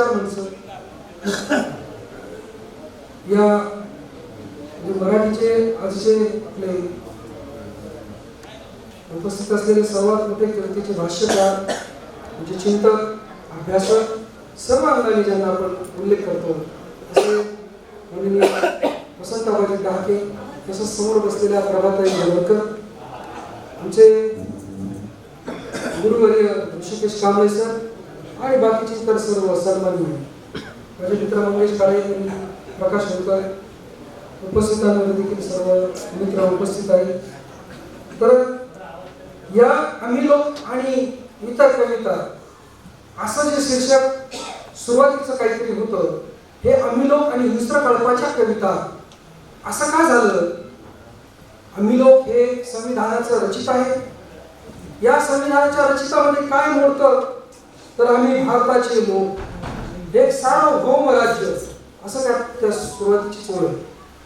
विचार माणसं या मराठीचे अतिशय आपले उपस्थित असलेले सर्वात मोठे कीर्तीचे भाष्यकार म्हणजे चिंतक अभ्यासक सर्व अंगाने ज्यांना आपण उल्लेख करतो असे माननीय वसंत आबाजी डहाके तसंच समोर बसलेल्या प्रभाताई जवळकर आमचे गुरुवर्य ऋषिकेश कांबळे सर आणि बाकीचे इतर सर्व सन्मान्य माझे मित्र मंगेश काळे प्रकाश होलकर उपस्थितांमध्ये देखील सर्व मित्र उपस्थित आहेत. तर या आम्ही लोक आणि इतर कविता असं जे शीर्षक सुरुवातीचं काहीतरी होतं हे आम्ही लोक आणि दुसरं कळपाच्या कविता. असं का झालं? आम्ही लोक हे संविधानाचं रचित आहे. या संविधानाच्या रचितामध्ये काय मोडतं? तर आम्ही भारताचे लोक. एक सार्वभौम राज्य. असं त्या त्या सुरुवातीची ओळ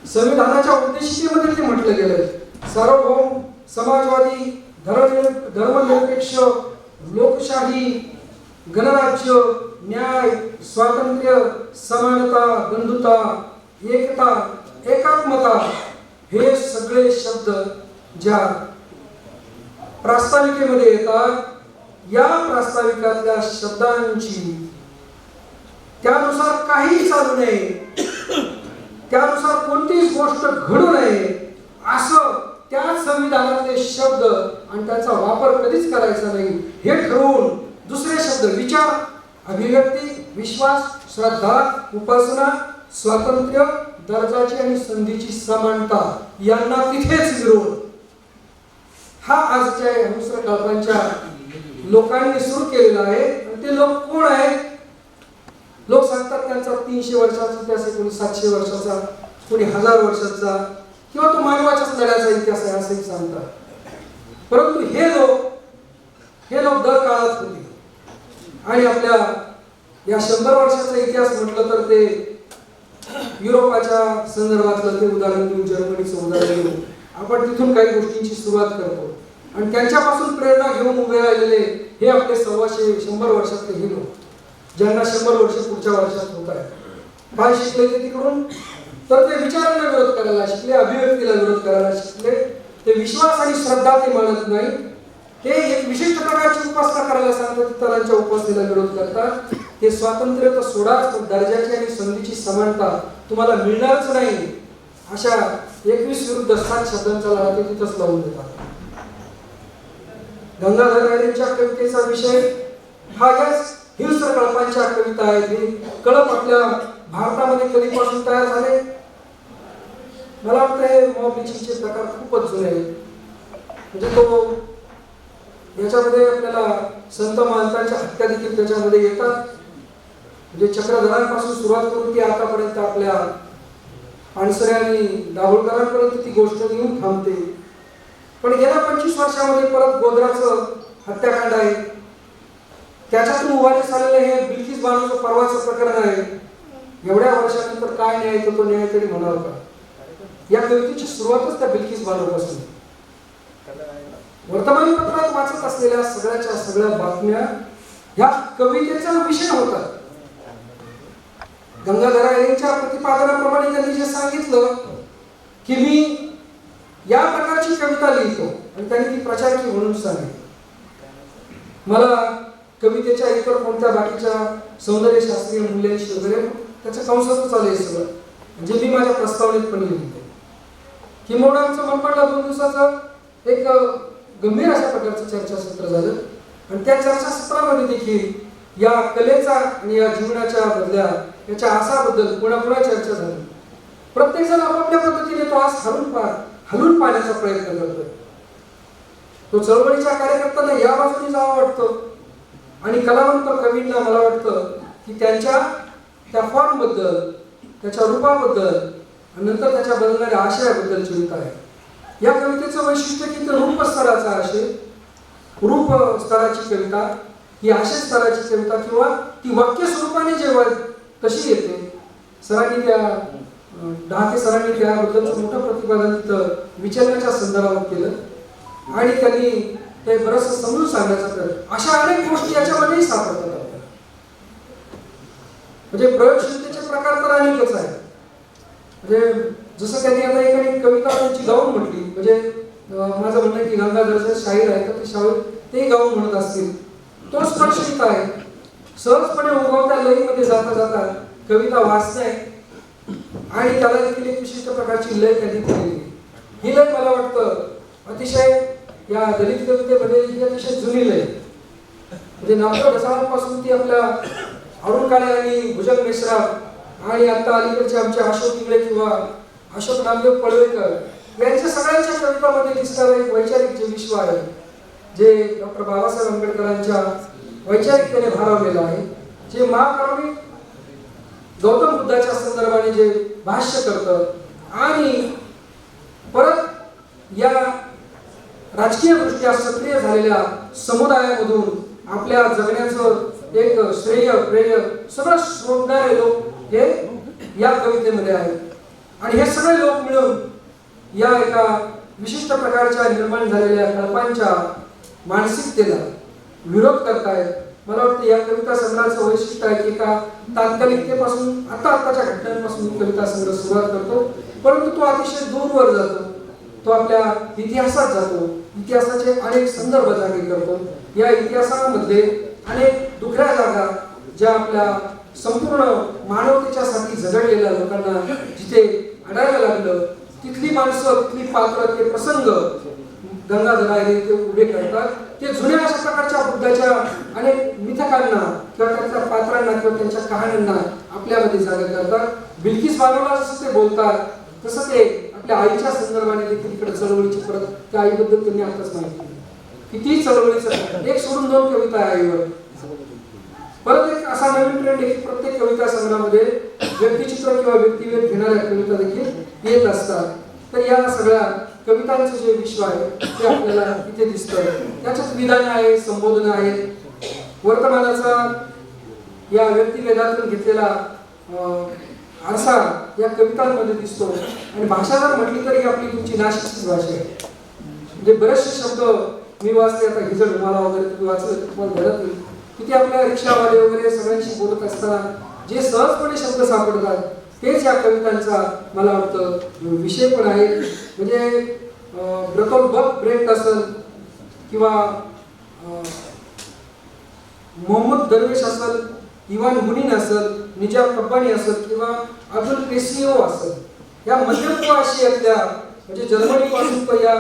संविधानाच्या उद्देशिकेमध्ये ते म्हटलं गेलंय. सार्वभौम समाजवादी धर्म धर्मनिरपेक्ष लोकशाही गणराज्य न्याय स्वातंत्र्य समानता बंधुता एकता एकात्मता हे सगळे शब्द ज्या प्रास्ताविकेमध्ये येतात या प्रास्ताविकातल्या शब्दांची त्यानुसार काही चालू नये. त्यानुसार कोणतीच गोष्ट घडू नये. असं त्या संविधानातले शब्द आणि त्याचा वापर कधीच करायचा नाही. हे ठरवून दुसरे शब्द विचार अभिव्यक्ती विश्वास श्रद्धा उपासना स्वातंत्र्य दर्जाची आणि संधीची समानता यांना तिथेच विरोध हा आजच्या हंसर कल्पांच्या लोकांनी सुरू केलेला आहे. आणि ते लोक कोण आहेत? लोक सांगतात त्यांचा तीनशे वर्षाचा इतिहास आहे कोणी सातशे वर्षाचा कोणी हजार वर्षाचा किंवा तो मानवाच्याच लढ्याचा इतिहास आहे असंही सांगतात. परंतु हे लोक हे लोक दर काळात होते. आणि आपल्या या शंभर वर्षाचा इतिहास म्हटलं तर ते युरोपाच्या संदर्भातलं ते उदाहरण देऊन जर्मनीचं उदाहरण देऊन आपण तिथून काही गोष्टींची सुरुवात करतो. आणि त्यांच्यापासून प्रेरणा घेऊन उभे राहिलेले हे आपले सव्वाशे शंभर वर्षातले हे लोक ज्यांना शंभर वर्ष पुढच्या वर्षात होत आहे. काय शिकले ते तिकडून? तर ते विचारांना विरोध करायला शिकले अभिव्यक्तीला विरोध करायला शिकले. ते विश्वास आणि श्रद्धा ते मानत नाही. ते एक विशिष्ट प्रकारची उपासना करायला सांगतात इतरांच्या उपासनेला विरोध करतात. ते स्वातंत्र्य तर सोडाच पण दर्जाची आणि संधीची समानता तुम्हाला मिळणारच नाही. अशा एकवीस विरुद्ध सात शब्दांचा लढा ते तिथंच लावून देतात. गंगाधर रायरेंच्या कवितेचा विषय हा याच हिंस्र कळपांच्या कविता आहेत. हे कळप आपल्या भारतामध्ये कधीपासून तयार झाले? मला वाटतं हे मॉब लिचिंगचे प्रकार खूपच जुने आहेत. म्हणजे तो याच्यामध्ये आपल्याला संत महंतांच्या हत्या देखील त्याच्यामध्ये येतात. म्हणजे चक्रधरांपासून सुरुवात करून ती आतापर्यंत आपल्या पानसरे आणि दाभोळकरांपर्यंत ती गोष्ट येऊन थांबते. पण गेल्या पंचवीस वर्षामध्ये परत गोधराचं हत्याकांड आहे. त्याच्यातून उभारण्यात आलेलं हे बिलकीस बानूचं परवाचं प्रकरण आहे. एवढ्या वर्षानंतर काय न्याय येतो तो न्याय तरी म्हणावा का या कवितेची सुरुवातच त्या बिलकीस बानूपासून वर्तमानपत्रात वाचत असलेल्या सगळ्याच्या सगळ्या बातम्या ह्या कवितेचा विषय होता. गंगाधर यांच्या प्रतिपादनाप्रमाणे त्यांनी जे सांगितलं की मी या प्रकारची कविता लिहितो आणि त्यांनी ती प्रचारकी म्हणून सांगितली. मला कवितेच्या इतर कोणत्या बाकीच्या सौंदर्यशास्त्रीय मूल्यांशी वगैरे त्याचं चालू आहे सगळं. म्हणजे मी माझ्या प्रस्तावनेत पण लिहितो किंबहुना आमचं मनपडला दोन दिवसाचं एक गंभीर अशा प्रकारचं चर्चासत्र झालं. आणि त्या चर्चासत्रामध्ये देखील या कलेचा आणि या जीवनाच्या बदल्या याच्या आसाबद्दल पुन्हा पुन्हा चर्चा झाली. प्रत्येक जण आपापल्या पद्धतीने तो आस हरून पाहत हलून पाहण्याचा प्रयत्न करतोय. तो चळवळीच्या कार्यकर्त्यांना या बाजूने जावं वाटतं. आणि कलावंत कवींना मला वाटतं की त्यांच्या त्या फॉर्मबद्दल त्याच्या रूपाबद्दल आणि नंतर त्याच्या बदलणाऱ्या आशयाबद्दल चिंता आहे. या कवितेचं वैशिष्ट्य की तर रूप स्तराचा आशय रूप स्तराची कविता ही आशय स्तराची कविता किंवा ती वाक्य स्वरूपाने जेव्हा कशी येते सरांनी त्या डहाके सरांनी खेळाबद्दलचं मोठं प्रतिपादन तिथं विचारण्याच्या संदर्भात केलं. आणि त्यांनी ते बरंच समजून सांगण्याचा प्रयत्न अशा अनेक गोष्टी याच्यामध्येही सापडतात म्हणजे प्रयोगशीलतेचे प्रकार तर अनेकच आहे म्हणजे जसं त्यांनी आता एखादी कविता त्यांची गाऊन म्हटली म्हणजे माझं म्हणणं की गंगाधरचं शाहीर आहे तर ते शाहीर ते गाऊन म्हणत असतील. तो स्पर्शित आहे. सहजपणे उगवता लयीमध्ये जाता जाता कविता वाचणे आणि त्याला देखील एक विशिष्ट प्रकारची लय त्यांनी केलेली. ही लय मला वाटतं अतिशय या दलित कवितेमध्ये ही अतिशय जुनी लय. म्हणजे नामदेव ढसाळांपासून ती आपल्या अरुण काळे आणि भुजंग मिश्रा आणि आता अलीकडचे आमचे अशोक इंगळे किंवा अशोक नामदेव पळवेकर यांच्या सगळ्यांच्या कवितामध्ये दिसणारं एक वैचारिक जे विश्व आहे जे डॉक्टर बाबासाहेब आंबेडकरांच्या वैचारिकतेने भारावलेलं आहे जे महाकारुणिक गौतम बुद्धाच्या संदर्भाने जे भाष्य करतं. आणि परत या राजकीयदृष्ट्या सक्रिय झालेल्या समुदायामधून आपल्या जगण्याचं एक श्रेय प्रेय सगळं शोधणारे लोक हे या कवितेमध्ये आहेत. आणि हे सगळे लोक मिळून या एका विशिष्ट प्रकारच्या निर्माण झालेल्या कल्पांच्या मानसिकतेला विरोध करतायत. मला वाटतं या कविता संग्रहाचं वैशिष्ट्य आहे की एका तात्कालिकतेपासून आता आताच्या घटनांपासून कविता संग्रह सुरुवात करतो. परंतु तो अतिशय दूरवर जातो. तो आपल्या इतिहासात जातो. इतिहासाचे अनेक संदर्भ जागे करतो. या इतिहासामध्ये अनेक दुखऱ्या जागा ज्या आपल्या संपूर्ण मानवतेच्या साठी झगडलेल्या लोकांना जिथे अडायला लागलं तिथली माणसं तिथली पात्र ते प्रसंग गंगाधर हे ते उभे करतात. ते जुन्या अशा प्रकारच्या बुद्धाच्या अनेक मिथकांना किंवा त्यांच्या पात्रांना किंवा त्यांच्या कहाण्यांना आपल्यामध्ये जागा करतात. बिल्किस बानोला जसं ते बोलतात तसं ते आपल्या आईच्या संदर्भाने देखील इकडे चळवळीची परत त्या आईबद्दल त्यांनी आताच माहिती दिली. किती चळवळीचं एक सोडून दोन कविता आहे आईवर. परत एक असा नवीन ट्रेंड आहे की प्रत्येक कविता संग्रहामध्ये व्यक्तिचित्र किंवा व्यक्तिवेध घेणाऱ्या कविता देखील येत असतात. तर या सगळ्या कवितांचं जे विश्व आहे ते आपल्याला इथे दिसतं त्याच्यात विधान आहे संबोधन आहेत. वर्तमानाचा या व्यक्तिभेदातून घेतलेला आरसा या कवितांमध्ये दिसतो. आणि भाषा जर म्हटली तरी आपली तुमची नाशिकची भाषा आहे. म्हणजे बरेचसे शब्द मी वाचले आता हिजड मला वगैरे तुम्ही वाचलं तुम्हाला घडत नाही. की आपल्या रिक्षावाले वगैरे सगळ्यांशी बोलत असताना जे सहजपणे शब्द सापडतात तेच या कवितांचा मला वाटतं विषय पण आहे. म्हणजे ब्रकल बक ब्रेट असेल किंवा मोहम्मद दरवेश असेल इवान मुनीन असेल निजाम कब्बानी असेल किंवा अब्दुल पेसिओ असेल या मध्यम आशियातल्या म्हणजे जर्मनी पासून तर या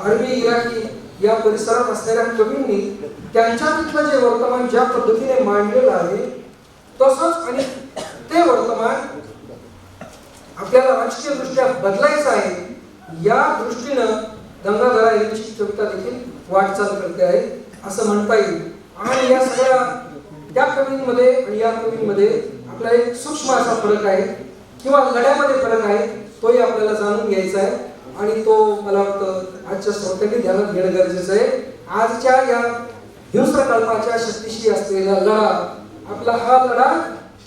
अरबी इराकी या परिसरात असणाऱ्या कवींनी त्यांच्या तिथलं जे वर्तमान ज्या पद्धतीने मांडलेलं आहे तसंच आणि वर्तमान आपल्याला राजकीय दृष्ट्या बदलायचं आहे या दृष्टीनं गंगाधरा यांची कविता देखील वाटचाल करते आहे असं म्हणता येईल. आणि या सगळ्या त्या कवींमध्ये आणि या कवींमध्ये आपला एक सूक्ष्म असा फरक आहे किंवा लढ्यामध्ये फरक आहे तोही आपल्याला जाणून घ्यायचा आहे. आणि तो मला वाटतं आजच्या श्रोत्यांनी ध्यानात घेणं गरजेचं आहे. आजच्या या हिंस्रकल्पाच्या शक्तीशी असलेला लढा आपला हा लढा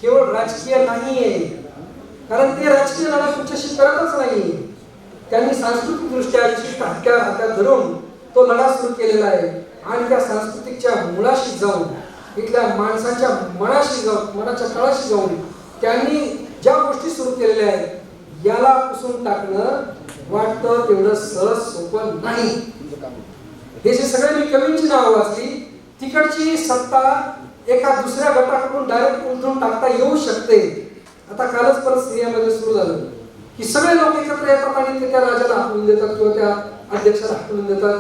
केवळ राजकीय नाहीये. कारण ते राजकीय लढा तुमच्याशी करतच नाही त्यांनी सांस्कृतिक दृष्ट्या हत्या हत्यार हातात धरून तो लढा सुरू केलेला आहे. आणि त्या सांस्कृतिकच्या मुळाशी जाऊन इथल्या माणसाच्या मनाशी जाऊन मनाच्या तळाशी जाऊन त्यांनी ज्या गोष्टी सुरू केलेल्या आहेत याला पुसून टाकणं वाटतं तेवढं सहज सोपं नाही. हे जे सगळे मी कवींची नावं वाचली तिकडची सत्ता एका दुसऱ्या गटाकडून डायरेक्ट उलथून टाकता येऊ शकते. आता कालच परत स्त्रियामध्ये सुरू झालं. की सगळे लोक एकत्र येतात आणि ते त्या राजाला हाकलून देतात किंवा त्या अध्यक्षाला हाकलून देतात.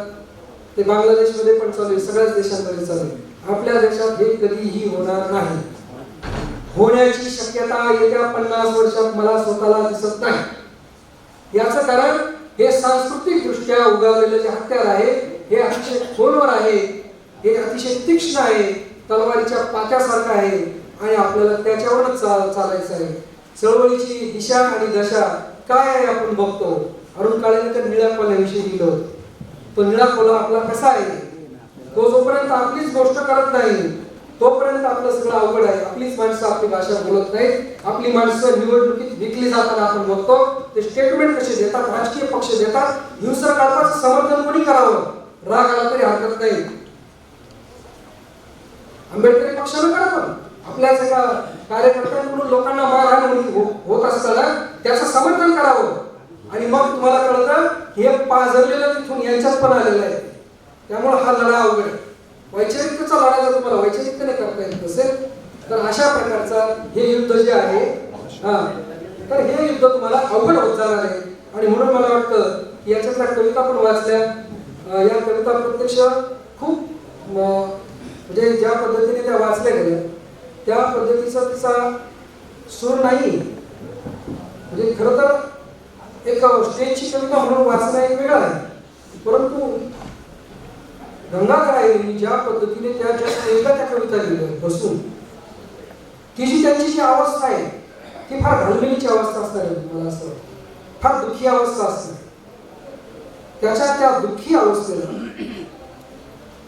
ते बांगलादेशमध्ये पण चालू आहे सगळ्याच देशांमध्ये चालू आहे. आपल्या देशात हे कधीही होणार नाही. होण्याची शक्यता येत्या पन्नास वर्षात मला स्वतःला दिसत नाही. याचं कारण हे सांस्कृतिक दृष्ट्या उगावलेलं जे हत्यार आहे हे अतिशय खोलवर आहे हे अतिशय तीक्ष्ण आहे. तलवारीच्या पात्यासारखं आहे आणि आपल्याला त्याच्यावरच चा- चालायचं आहे. चळवळीची दिशा आणि दशा काय आहे आपण बघतो. अरुण काळेने तर निळ्या कोल्याविषयी लिहिलं तो निळा कोला आपला कसा आहे? तो जोपर्यंत आपलीच गोष्ट करत नाही तोपर्यंत आपलं सगळं अवघड आहे. आपलीच माणसं आपली भाषा बोलत नाही आपली माणसं निवडणुकीत विकली जाताना आपण बघतो. ते स्टेटमेंट कसे देतात? राजकीय पक्ष देतात. हिंसक काळाचं समर्थन कोणी करावं? राग आला तरी हरकत नाही. आंबेडकरी पक्षानं करावं आपल्या आपल्याच एका कार्यकर्त्यांकडून लोकांना मारहाण होत- होत असताना त्याचं समर्थन करावं. आणि मग तुम्हाला कळतं हे पाझरलेलं तिथून यांच्याच पण आलेलं आहे. त्यामुळे हा लढा अवघड आहे. वैचारिकतेचा लढा जर तुम्हाला वैचारिकतेने करता येत नसेल तर अशा प्रकारचा हे युद्ध जे आहे हा तर हे युद्ध तुम्हाला अवघड होत जाणार आहे. आणि म्हणून मला वाटतं की याच्यातल्या कविता पण वाचल्या. या कविता प्रत्यक्ष खूप म्हणजे ज्या पद्धतीने त्या वाचल्या गेल्या त्या पद्धतीचा तिचा सूर नाही. म्हणजे खरं तर एक स्टेजची कविता म्हणून वाचणं एक वेगळं आहे. परंतु गंगाधराईंनी ज्या पद्धतीने त्या ज्या स्टेजला त्या कविता लिहिल्या बसून ती जी त्यांची जी अवस्था आहे ती फार घालमिलीची अवस्था असणार आहे मला असं वाटतं. फार दुःखी अवस्था असते. त्याच्या त्या दुःखी अवस्थेला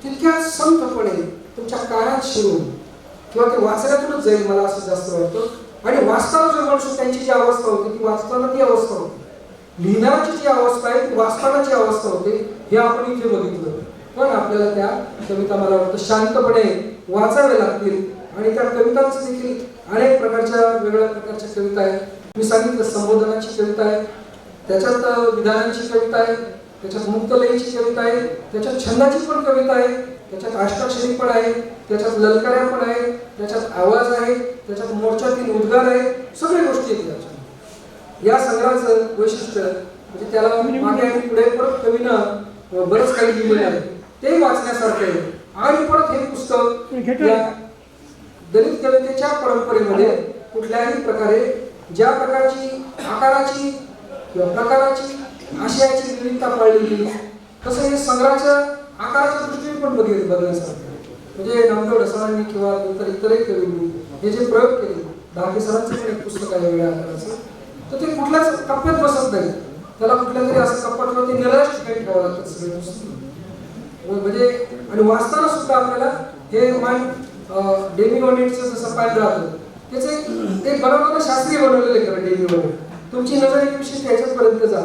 तितक्या संतपणे तुमच्या कानात शिरून किंवा ते वाचण्यातूनच जाईल मला असं जास्त वाटतं. आणि वाचताना जो म्हणतो त्यांची जी अवस्था होती ती वाचताना ती अवस्था होती. लिहिणाराची जी अवस्था आहे ती वाचताना जी अवस्था होते हे आपण इथे बघितलं. पण आपल्याला त्या कविता मला वाटतं शांतपणे वाचाव्या लागतील. आणि त्या कवितांचं देखील अनेक प्रकारच्या वेगवेगळ्या प्रकारच्या कविता आहेत. मी सांगितलं संबोधनाची कविता आहे त्याच्यात विधानांची कविता आहे त्याच्यात मुक्तलयीची कविता आहे त्याच्यात छंदाची पण कविता आहे. त्याच्यात अष्टाक्षरी पण आहे त्याच्यात ललकाऱ्या पण आहे त्याच्यात आवाज आहे त्याच्यात मोर्चातील उद्गार आहे सगळ्या गोष्टी आहेत त्याच्यात. या संग्रहाचं वैशिष्ट्य म्हणजे त्याला मागे आणि पुढे परत कवीनं बरंच काही लिहिलेलं आहे. ते वाचण्यासारखं आहे. आणि परत हे पुस्तक या दलित कवितेच्या परंपरेमध्ये कुठल्याही प्रकारे ज्या प्रकारची आकाराची किंवा प्रकाराची आशयाची विविधता पाळलेली तसं हे संग्रहाच्या आकाराच्या दृष्टीने पण बघेल बघण्यासारखं. म्हणजे नामदेव ढसाळांनी किंवा नंतर इतरही कवींनी हे जे प्रयोग केले दहावी सरांचं पण एक पुस्तक आहे वेगळ्या आकाराचं. तर ते कुठल्याच कप्प्यात बसत नाही त्याला कुठल्या तरी असं कप्पा निराश ठिकाणी ठेवावं लागतं सगळे पुस्तक म्हणजे आणि वाचताना सुद्धा आपल्याला हे माइंड डेमी वॉनेटचं जसं पाहिलं राहतं त्याचे ते बनवताना शास्त्रीय बनवलेले आहे खरं डेमी वॉनेट तुमची नजर एक विशिष्ट ह्याच्यापर्यंत जा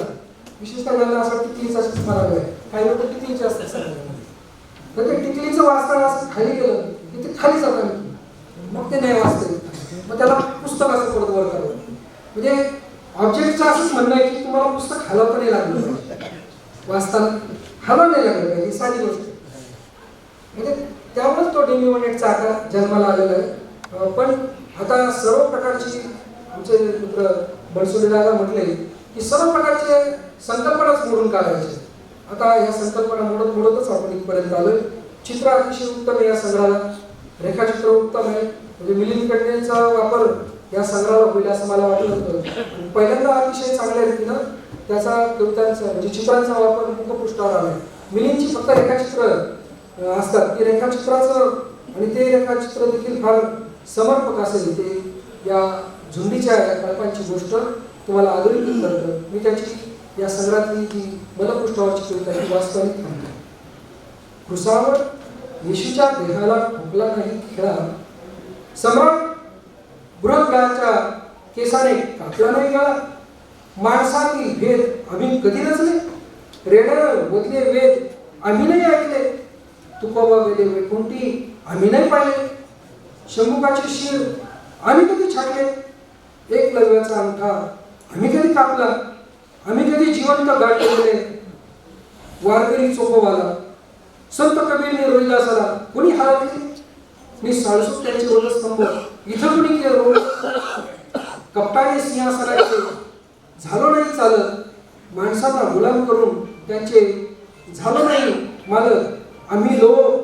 विशेषतः त्यांना असं वाटतं टिकलीचा स्मरण आहे. काही लोक टिकलीचे असतात सगळ्यांना. तर ते टिकलीचं वाचताना असं खाली गेलं की ते खाली जातात मग ते नाही वाचते मग त्याला पुस्तक असं परत वर करावं म्हणजे ऑब्जेक्टचं असंच म्हणणं आहे की तुम्हाला पुस्तक हलवता नाही लागलं पाहिजे. वाचताना हलव नाही लागलं पाहिजे साधी गोष्ट म्हणजे त्यामुळेच तो डेमिवनेटचा आकार जन्माला आलेला आहे. पण आता सर्व प्रकारची आमचे मित्र बनसोडे दादा म्हटले की सर्व प्रकारचे संकल्पनाच मोडून काढायचे. आता ह्या संकल्पना मोडत मोडतच आपण इथपर्यंत आलोय. चित्र अतिशय उत्तम आहे या संग्रहाला. रेखाचित्र उत्तम आहे. म्हणजे मिलिंद कडणेचा वापर या संग्रहाला होईल असं मला वाटत होतं. पहिल्यांदा अतिशय चांगल्या रीतीनं त्याचा कवितांचा म्हणजे चित्रांचा वापर मुखपृष्ठावर आलाय मिलिंदची फक्त रेखाचित्र असतात. की रेखाचित्राचं आणि ते रेखाचित्र देखील फार समर्पक असेल. ते या झुंडीच्या कल्पांची गोष्ट. तुम्हाला अधोरेखित करतं मी त्याची या संग्रहातली जी बलपृष्ठावरची कविता ही वास्तविक म्हणतो. कृसावर येशूच्या देहाला ठोकला नाही खेळा. सम्राट बृहद्गाच्या केसाने कापला नाही गळा. माणसातील भेद आम्ही कधी नसले रेडर वदले वेद आम्ही नाही ऐकले. तुकोबा वेदे वेकुंटी आम्ही नाही पाहिले. शंभुकाचे शिर आम्ही कधी छाटले? एक लव्याचा अंगठा आम्ही कधी कापला? आम्ही कधी जिवंत गाठले वारकरी चोपवाला संत कबीरने रोहिदासाला कोणी हरवले मी साळसूक त्यांचे रोजस्तंभ. इथं कोणी केलं रोज? कप्पाने सिंहासनाचे. झालो नाही चालत. माणसाचा गुलाम करून त्यांचे झालो नाही मालक. आम्ही लोक.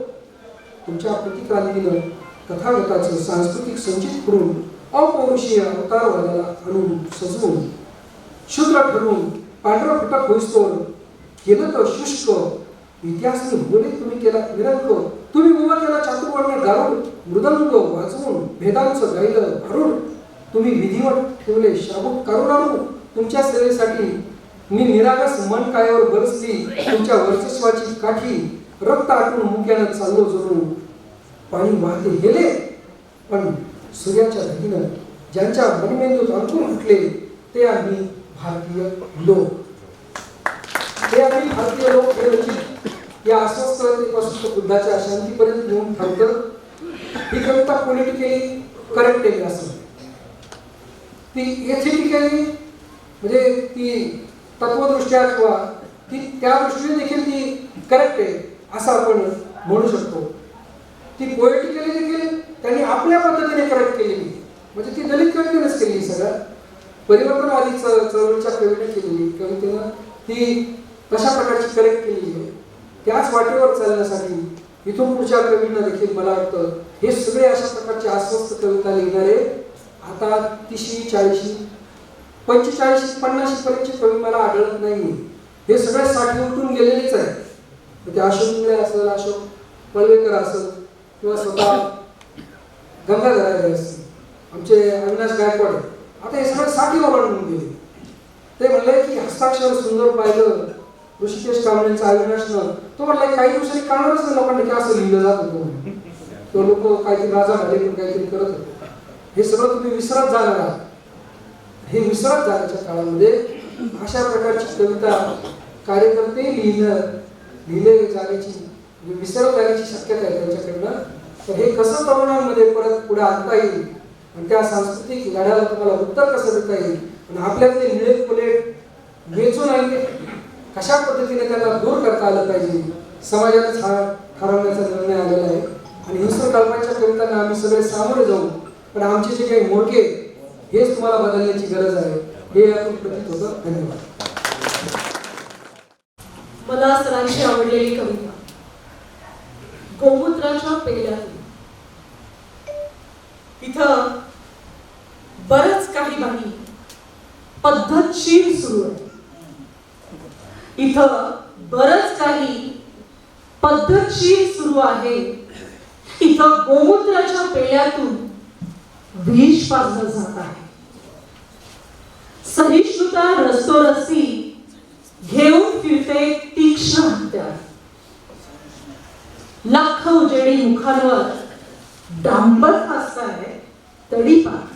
तुमच्या प्रतिक्रांतीनं कथागताचं सांस्कृतिक संचित करून अपौरुषीय अवतारवादाला आणून सजवून शूद्र ठरवून पांढरा फुटा होईस्तोवर केलं तर शुष्क. इतिहासने बोले तुम्ही केला निरंक. तुम्ही उभा केला चातुर्वर्ण गारून मृदंग वाजवून भेदांचं गायलं भरून. तुम्ही विधिवत ठेवले शाबूक करून आणू तुमच्या सेवेसाठी मी निरागस मन कायावर बरसली. तुमच्या वर्चस्वाची काठी रक्त आटून मुक्यानं चाललो जरून पाणी वाहते गेले पण सूर्याच्या धगीनं ज्यांच्या मनमेंदूत अंकुर फुटले ते आम्ही भारतीय लोक. हे आपली भारतीय लोक हे म्हणजे या अस्वस्थतेपासून बुद्धाच्या शांतीपर्यंत घेऊन थांबतं ही कविता पॉलिटिकली केली करेक्ट केली असं. ती एथिटिकली म्हणजे ती तत्वदृष्ट्या किंवा ती त्या दृष्टीने देखील ती करेक्ट आहे असं आपण म्हणू शकतो. ती पोएटिकली देखील त्यांनी आपल्या पद्धतीने करेक्ट केलेली म्हणजे ती दलित कवितेनेच केली सगळं परिवर्तनवादी चळवळीच्या कविने केलेली कवितेनं ती कशा प्रकारची करेक्ट केलेली आहे? त्याच वाटेवर चालण्यासाठी इथून पुढच्या कवींना देखील मला वाटतं हे सगळे अशा प्रकारचे अस्वस्थ कविता लिहिणारे आता तीसशी चाळीशी पंचेचाळीस पन्नाशी पर्यंतचे कवी मला आढळत नाही हे सगळे साठी उठून गेलेलेच आहे ते अशोक मुळे असेल अशोक पळवेकर असेल किंवा स्वतः गंगाधरारे असतील आमचे अविनाश गायकवाड आहे. आता हे सगळं साठी ओलांडून गेले. ते म्हणले की हस्ताक्षर सुंदर पाहिलं ऋषिकेश कांबळेंचं अविनाशनं तो म्हणला काही दिवसांनी कळणारच नाही लोकांना की असं लिहिलं जात होतं तो लोक काहीतरी राजा झाले पण काहीतरी करत होते. हे सगळं तुम्ही विसरत जाणार आहात. हे विसरत जाण्याच्या काळामध्ये अशा प्रकारची कविता कार्यकर्ते लिहिलं लिहिले जाण्याची म्हणजे विसरत जाण्याची शक्यता आहे त्यांच्याकडनं. तर हे कसं तरुणांमध्ये परत पुढे आणता येईल? आणि त्या सांस्कृतिक लढ्याला तुम्हाला उत्तर कसं देता येईल? आणि आपल्यातले निळे फुले वेचून आणले. कशा पद्धतीने त्यांना दूर करता आलं पाहिजे? समाजानेच हा ठरवण्याचा निर्णय आलेला आहे. आणि हिंस्र कल्पांच्या कवितांना आम्ही सगळे सामोरे जाऊ. पण आमचे जे काही मोडके हेच तुम्हाला बदलण्याची गरज आहे. हे आपण प्रतीत होतं. धन्यवाद. मला सरांची आवडलेली कविता. गोमूत्राच्या पेल्यातून. इथं बरच काही बाई पद्धतशीर सुरू आहे. इथं बरच काही पद्धतशीर सुरू आहे. इथं गोमूत्राच्या पेल्यातून विष पाजलं जात आहे. सहिष्णुता रसोरसी घेऊन फिरते तीक्ष्ण हत्यार. लाख उजेडी मुखांवर डांबर फासताय तडीपार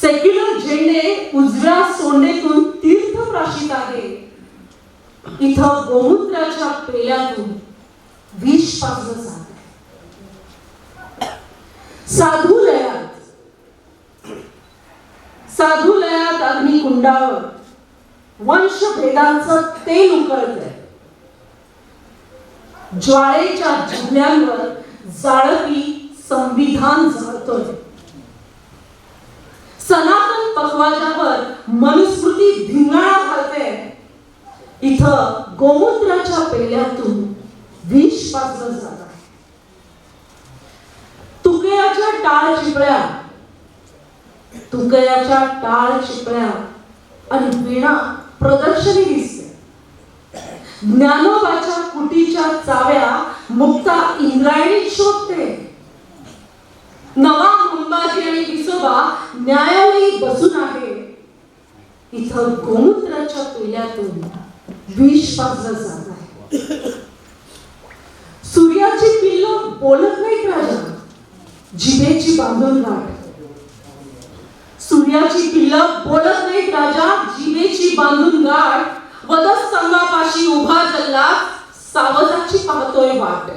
सेक्युलर झेंडे उजव्या सोंडेतून तीर्थ प्राशित आहे. इथं गोमूत्राच्या पेल्यातून विष पाजलं जात आहे. साधू लयात. साधू लयात अग्निकुंडावर वंशभेदांचं तेल उकळत ज्वाळेच्या जिल्ह्यांवर जाळती संविधान जळतोय. सनातन पखवाजावर मनुस्मृती धिंगाणा घालते इथं गोमूत्राच्या पेल्यातून विष पाजलं जात. तुकयाच्या टाळ चिपळ्या तुकयाच्या टाळ चिपळ्या आणि वीणा प्रदर्शनी दिसते. ज्ञानोबाच्या कुटीच्या चाव्या मुक्ता इंद्रायणी शोधते. नवा मुंबाजी आणि विसोबा न्यायालयी बसून आहे. इथं गोमूत्राच्या पेल्यातून विष पाजलं जात आहे. सूर्याची पिल्ल बोलत नाहीत राजा. जिभेची बांधून गाठ. सूर्याची पिल्ल बोलत नाहीत राजा. जिभेची बांधून गाठ. वदस संगापाशी उभा जल्ला सावजाची पाहतोय वाट.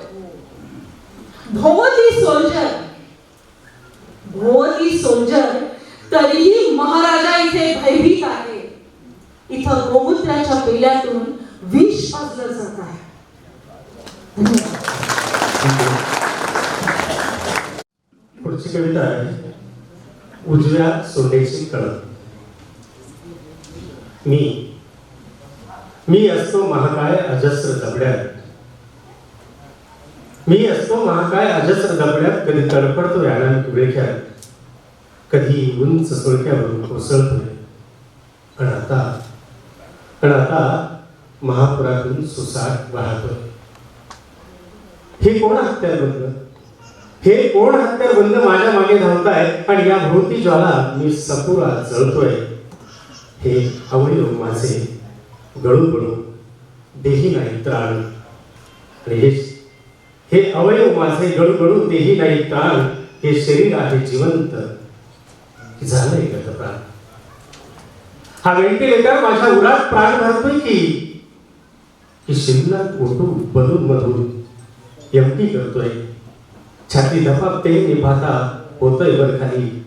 भोवती सोल्जर भोवती सोल्जर तरीही महाराजा इथे भयभीत आहे. इथं गोमूत्राच्या पेल्यातून विष पाजलं जात आहे. पुढची कविता आहे उजव्या सोंडेची कळत मी मी असतो महाकाय अजस्र दबड्यात मी असतो महाकाय अजस्र दबड्यात कधी तडफडतो रानात विळख्यात कधी उंच सुळक्यावरून कोसळतोय. पण आता पण आता महापुरातून सुसाट वाहतोय. हे कोण हत्यार हे कोण हत्यारबंद माझ्या मागे धावताय? आणि या भोवती ज्वाला मी सपुरा जळतोय. हे अवयव माझे गळू गळू देही नाही त्राण. आणि हे हे अवयव माझे गळू गळू देही नाही त्राण. हे शरीर आहे जिवंत. झालंय गत प्राण? हा व्हेंटिलेटर माझ्या उरात प्राण भरतोय की? की शिमला उठून बनून मधून एमटी करतोय. छाती धपापते निभाता होतय होतोय वर खाली.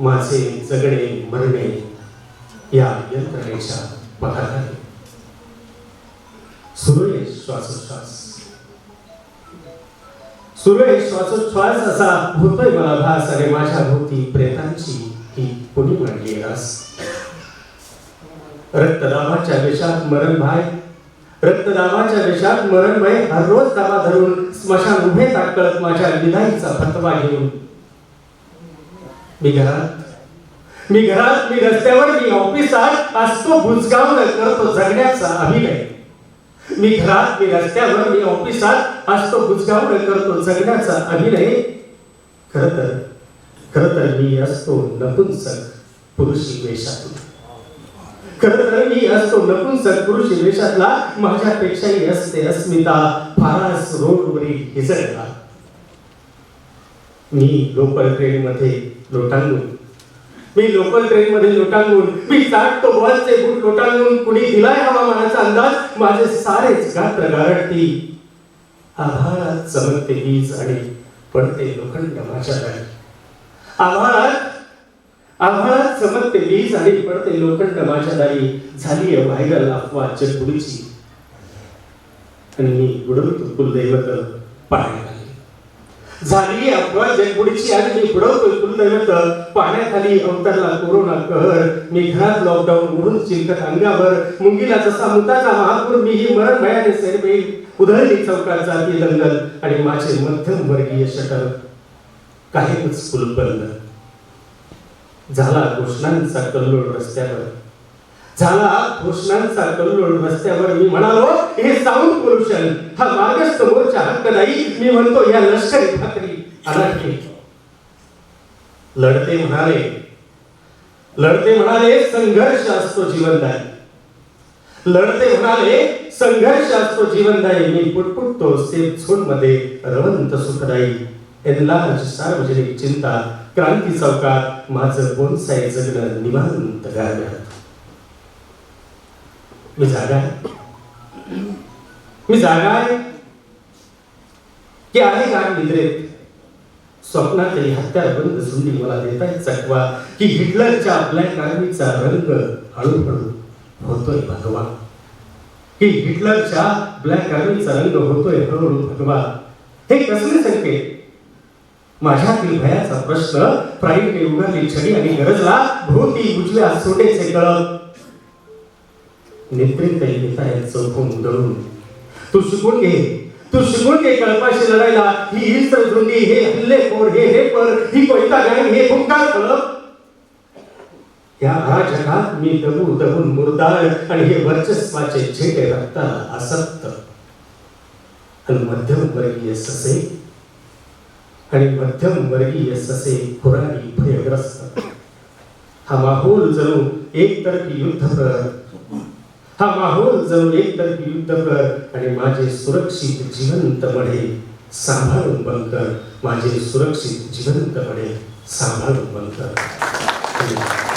माझे जगणे मरणे या यंत्रणेच्या पथाखाली. सुरू आहे श्वासोच्छ्वास सुरू आहे श्वासोच्छ्वास असा होतोय मला भास आणि माझ्या भोवती प्रेतांची ही कुणी म्हणली रास रक्तदाबाच्या विषात मरण भाय रक्तदाबाच्या विषात मरण भय हर रोज दाबा धरून स्मशान उभे ताकळत माझ्या विधाईचा फतवा घेऊन मी घरात मी घरात मी रस्त्यावर मी ऑफिसात असतो भुजगावलं करतो जगण्याचा अभिनय मी घरात मी रस्त्यावर मी ऑफिसात असतो बुजगावलं करतो. जगण्याचा अभिनय खर तर खर तर मी असतो नपुंसक पुरुषी वेशातून. खर तर मी असतो नपुंसक पुरुषी वेशातला. माझ्यापेक्षाही असते अस्मिता फारास रोडवरील हिजडला. मी लोकल ट्रेन मध्ये लोटांगून मी लोकल ट्रेन मध्ये लोटांगून मी चाटतो बसचे बूट लोटांगून कुणी दिलाय हवामानाचा अंदाज? माझे सारेच गात्र गारडती आभाळात चमकते हीच आणि पडते लोखंड माझ्या गाडी. आभाळात आभाळात चमकते वीज आणि पडते लोखंड माझ्या दारी झाली व्हायरल अफवा जगबुडीची. आणि मी बुडवतो कुलदैवत पाण्याखाली झाली अफवा जगबुडीची आणि मी बुडवतोय. कुलदैवत पाण्याखाली अवतरला कोरोना कहर. मी घरात लॉकडाऊन उडून चिलकत अंगावर. मुंगीला जसा मुताचा महापूर मी ही मरण भयाने सेरबेल उधळली चौकात जाती दंगल आणि माझे मध्यम वर्गीय शटर. काहीच फुल झाला घोषणांचा कल्लोळ रस्त्यावर. झाला कृष्णांचा कल्लोळ रस्त्यावर मी म्हणालो हे साऊंड पोल्युशन हा मार्गस्थ मोर्चा हक्क नाही. मी म्हणतो या लष्करी भाकरी अनाठी लढते म्हणाले. लढते म्हणाले संघर्ष असतो जीवनदायी लढते म्हणाले संघर्ष असतो जीवनदायी मी पुटपुटतो सेफ झोनमध्ये रवंत सुखदायी. एनलार्ज सार्वजनिक चिंता क्रांती चौकात माझं बोनसाई जगणं निवांत गारव्यात मी जागा आहे. मी जागा आहे की आहे का निद्रेत स्वप्नातही हत्यार बंद झुंडी मला देताय चकवा की हिटलरच्या ब्लॅक आर्मीचा रंग हळूहळू होतोय भगवा. की हिटलरच्या ब्लॅक आर्मीचा रंग होतोय हळूहळू भगवा. हे कसले संकेत? माझ्यातील भयाचा प्रश्न प्राईडने उघडली छडी आणि गरजला भोवती उजव्या सोटेचे कळप. नेत्रिंतही नेताय चौकून उधळून तू शिकून घे तू शिकून घे कळपाशी लढायला ही हिंस्र झुंडी हे हल्लेखोर हे रेपर ही कोयता गँग हे भुंकार कळप या जगात मी दबू दबून मुरदाळ आणि हे वर्चस्वाचे झेटे रक्ताला आसक्त. आणि मध्यम वर्गीय ससे. आणि मध्यम वर्गीय ससे खुरारी भयग्रस्त. हा माहोल जणू एकतर्फी युद्ध करत हा माहोल जणू एकतर्फी युद्ध कर आणि माझे सुरक्षित जिवंत मढे सांभाळून बनकर माझे सुरक्षित जिवंत मढे सांभाळून बनकर